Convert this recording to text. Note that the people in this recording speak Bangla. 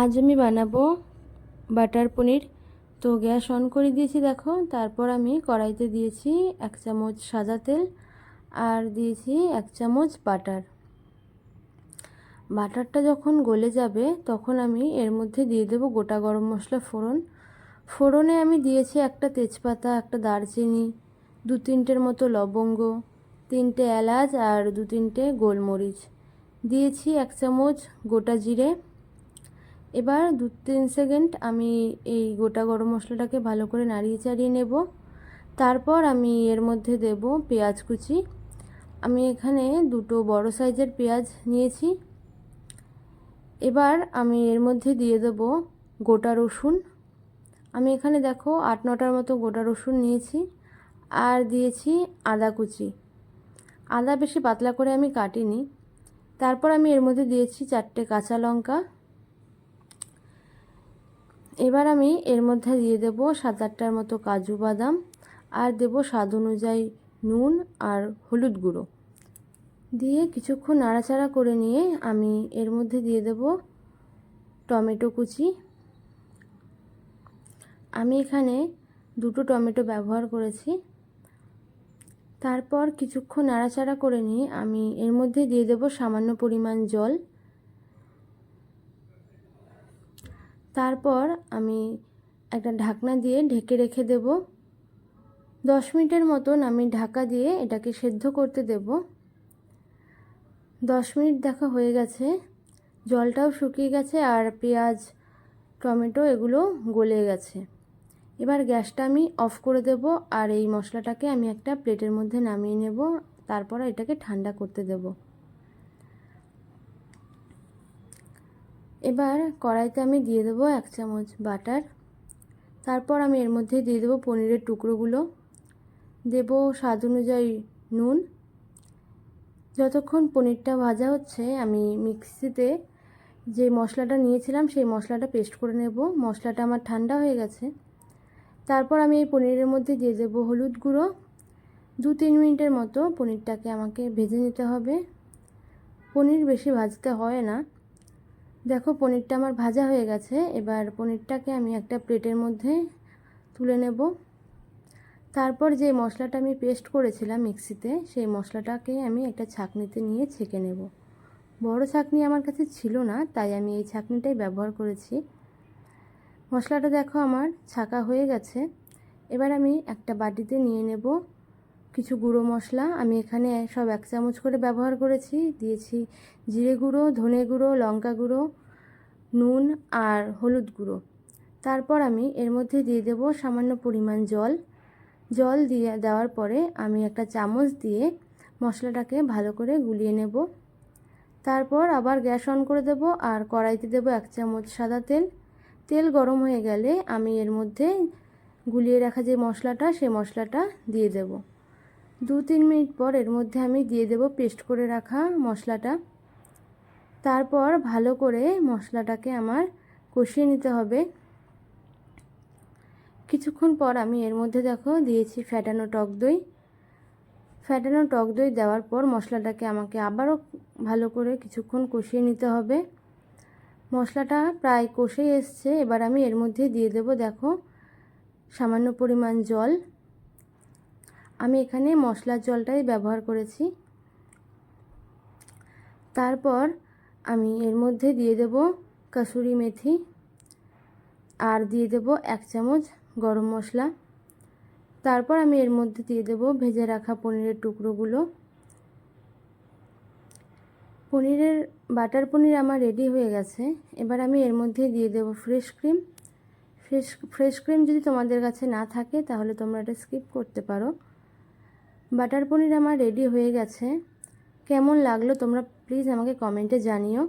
আজ আমি বানাবো বাটার পনির। তো গ্যাস অন করে দিয়েছি দেখো। তারপর আমি কড়াইতে দিয়েছি এক চামচ সাদা তেল আর দিয়েছি এক চামচ বাটার। বাটারটা যখন গলে যাবে তখন আমি এর মধ্যে দিয়ে দেবো গোটা গরম মশলা ফোড়ন। ফোড়নে আমি দিয়েছি একটা তেজপাতা, একটা দারচিনি, দু তিনটের মতো লবঙ্গ, তিনটে এলাচ আর দু তিনটে গোলমরিচ। দিয়েছি এক চামচ গোটা জিরে। এবার দু তিন সেকেন্ড আমি এই গোটা গরম মশলাটাকে ভালো করে নাড়িয়ে চাড়িয়ে নেব। তারপর আমি এর মধ্যে দেব পেঁয়াজ কুচি। আমি এখানে দুটো বড় সাইজের পেঁয়াজ নিয়েছি। এবার আমি এর মধ্যে দিয়ে দেব গোটা রসুন। আমি এখানে দেখো আট নটার মতো গোটা রসুন নিয়েছি আর দিয়েছি আদা কুচি। আদা বেশি পাতলা করে আমি কাটিনি। তারপর আমি এর মধ্যে দিয়েছি চারটে কাঁচা লঙ্কা। এবার আমি এর মধ্যে দিয়ে দেব সাত আটটার মতো কাজু বাদাম, আর দেব স্বাদ অনুযায়ী নুন আর হলুদ গুঁড়ো। দিয়ে কিছুক্ষণ নাড়াচাড়া করে নিয়ে আমি এর মধ্যে দিয়ে দেব টমেটো কুচি। আমি এখানে দুটো টমেটো ব্যবহার করেছি। তারপর কিছুক্ষণ নাড়াচাড়া করে নিয়ে আমি এর মধ্যে দিয়ে দেব সামান্য পরিমাণ জল। তারপর আমি একটা ঢাকনা দিয়ে ঢেকে রেখে দেব। দশ মিনিটের মতন আমি ঢাকা দিয়ে এটাকে সেদ্ধ করতে দেব। দশ মিনিট দেখা হয়ে গেছে। জলটাও শুকিয়ে গেছে আর পেঁয়াজ, টমেটো এগুলো গলে গেছে। এবার গ্যাসটা আমি অফ করে দেব আর এই মশলাটাকে আমি একটা প্লেটের মধ্যে নামিয়ে নেব। তারপর এটাকে ঠান্ডা করতে দেবো। এবার কড়াইতে আমি দিয়ে দেবো এক চামচ বাটার। তারপর আমি এর মধ্যে দিয়ে দেবো পনিরের টুকরোগুলো। দেব স্বাদ অনুযায়ী নুন। যতক্ষণ পনিরটা ভাজা হচ্ছে, আমি মিক্সিতে যে মশলাটা নিয়েছিলাম, সেই মশলাটা পেস্ট করে নেব। মশলাটা আমার ঠান্ডা হয়ে গেছে। তারপর আমি এই পনিরের মধ্যে দিয়ে দেবো হলুদ গুঁড়ো। দু তিন মিনিটের মতো পনিরটাকে আমাকে ভেজে নিতে হবে। পনির বেশি ভাজতে হয় না। দেখো, পনিরটা আমার ভাজা হয়ে গেছে। এবার পনিরটাকে আমি একটা প্লেটের মধ্যে তুলে নেব। তারপর যে মশলাটা আমি পেস্ট করেছিলাম মিক্সিতে, সেই মশলাটাকে আমি একটা ছাঁকনিতে নিয়ে ছেঁকে নেব। বড় ছাঁকনি আমার কাছে ছিল না, তাই আমি এই ছাঁকনিটাই ব্যবহার করেছি। মশলাটা দেখো আমার ছাকা হয়ে গেছে। এবার আমি একটা বাটিতে নিয়ে নেব। কিছু গুঁড়ো মশলা আমি এখানে সব এক চামচ করে ব্যবহার করেছি। দিয়েছি জিরে গুঁড়ো, ধনে গুঁড়ো, লঙ্কা গুঁড়ো, নুন আর হলুদ গুঁড়ো। তারপর আমি এর মধ্যে দিয়ে দেব সামান্য পরিমাণ জল। জল দিয়ে দেওয়ার পরে আমি একটা চামচ দিয়ে মশলাটাকে ভালো করে গুলিয়ে নেব। তারপর আবার গ্যাস অন করে দেব আর কড়াইতে দেব এক চামচ সাদা তেল। তেল গরম হয়ে গেলে আমি এর মধ্যে গুলিয়ে রাখা যে মশলাটা, সে মশলাটা দিয়ে দেবো। দু তিন মিনিট পর এর মধ্যে আমি দিয়ে দেব পেস্ট করে রাখা মশলাটা। তারপর ভালো করে মশলাটাকে আমার কষিয়ে নিতে হবে। কিছুক্ষণ পর আমি এর মধ্যে দেখো দিয়েছি ফ্যাটানো টক দই। ফ্যাটানো টক দই দেওয়ার পর মশলাটাকে আমাকে আবারও ভালো করে কিছুক্ষণ কষিয়ে নিতে হবে। মশলাটা প্রায় কষে এসছে, এবার আমি এর মধ্যে দিয়ে দেব দেখো সামান্য পরিমাণ জল। আমি এখানে মশলার জলটাই ব্যবহার করেছি। তারপর আমি এর মধ্যে দিয়ে দেব কাসুরি মেথি আর দিয়ে দেব এক চামচ গরম মশলা। তারপর আমি এর মধ্যে দিয়ে দেব ভেজে রাখা পনিরের টুকরোগুলো। পনিরের, বাটার পনির আমার রেডি হয়ে গেছে। এবার আমি এর মধ্যে দিয়ে দেব fresh cream fresh fresh cream যদি তোমাদের কাছে না থাকে তাহলে তোমরা এটা স্কিপ করতে পারো। বাটার পনির আমার রেডি হয়ে গেছে। কেমন লাগল তোমরা প্লিজ আমাকে কমেন্টে জানিও।